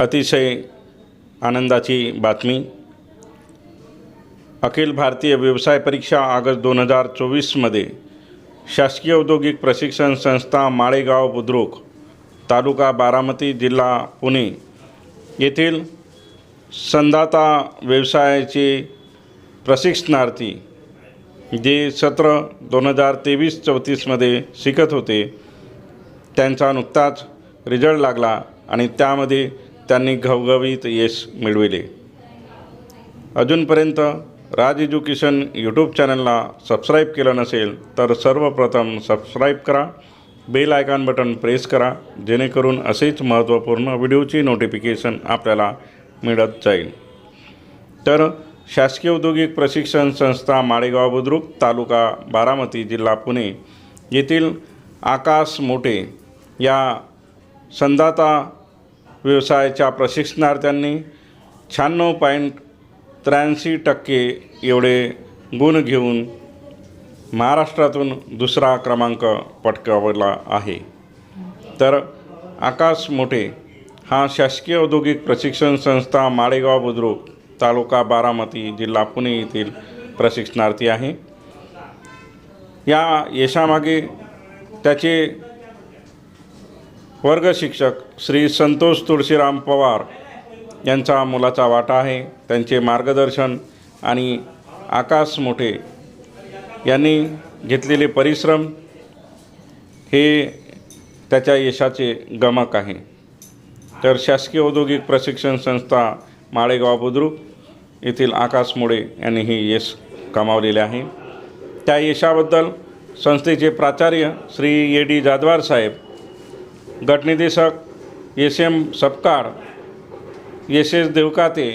अतिशय आनंदाची बातमी. अखिल भारतीय व्यवसाय परीक्षा ऑगस्ट दोन हजार चोवीसमध्ये शासकीय औद्योगिक प्रशिक्षण संस्था माळेगाव बुद्रुक तालुका बारामती जिल्हा पुणे येथील संदाता व्यवसायाचे प्रशिक्षणार्थी जे सत्र दोन हजार तेवीस चौतीसमध्ये शिकत होते त्यांचा नुकताच रिझल्ट लागला आणि त्यामध्ये त्यांनी घवघवीत यश मिळविले. अजूनपर्यंत राज एज्युकेशन यूट्यूब चॅनलला सबस्क्राईब केलं नसेल तर सर्वप्रथम सबस्क्राईब करा बेल आयकॉन बटन प्रेस करा जेणेकरून असेच महत्त्वपूर्ण व्हिडिओची नोटिफिकेशन आपल्याला मिळत जाईल. तर शासकीय औद्योगिक प्रशिक्षण संस्था माळेगाव बुद्रुक तालुका बारामती जिल्हा पुणे येथील आकाश मोठे या संदाता व्यवसायाच्या प्रशिक्षणार्थ्यांनी शहाण्णव पॉईंट त्र्याऐंशी टक्के एवढे गुण घेऊन महाराष्ट्रातून दुसरा क्रमांक पटकावला आहे. तर आकाश मोठे हा शासकीय औद्योगिक प्रशिक्षण संस्था माळेगाव बुद्रुक तालुका बारामती जिल्हा पुणे येथील प्रशिक्षणार्थी आहे. या यशामागे त्याचे वर्ग शिक्षक श्री संतोष तुळशीराम पवार यांचा मुलाचा वाटा आहे. त्यांचे मार्गदर्शन आणि आकाश मोठे यांनी घेतलेले परिश्रम हे त्याच्या यशाचे गमक आहे. तर शासकीय औद्योगिक प्रशिक्षण संस्था माळेगाव बुद्रुक येथील आकाश मोडे यांनी हे यश कमावलेले आहे. त्या यशाबद्दल संस्थेचे प्राचार्य श्री ए डी जादवार साहेब गटनिदेशक S M Sapkal S S Devkate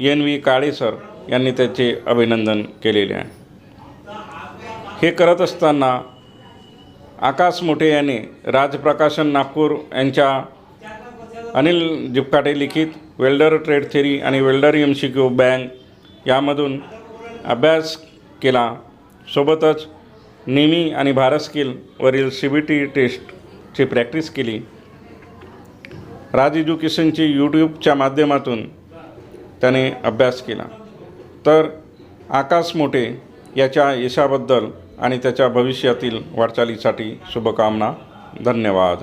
N V काळेसर यांनी त्याचे अभिनंदन केलेले आहे. हे करत असताना आकाश मोठे यांनी राजप्रकाशन नागपूर यांच्या अनिल जिपकाटे लिखित वेल्डर ट्रेड थेरी आणि welder M C Q bank यामधून अभ्यास केला. सोबतच निमी आणि भारत स्किलवरील सी बी टी टेस्ट ची प्रॅक्टिस केली. राज एज्युकेशनची यूट्यूबच्या माध्यमातून त्याने अभ्यास केला. तर आकाश मोठे याच्या यशाबद्दल आणि त्याच्या भविष्यातील वाटचालीसाठी शुभकामना धन्यवाद.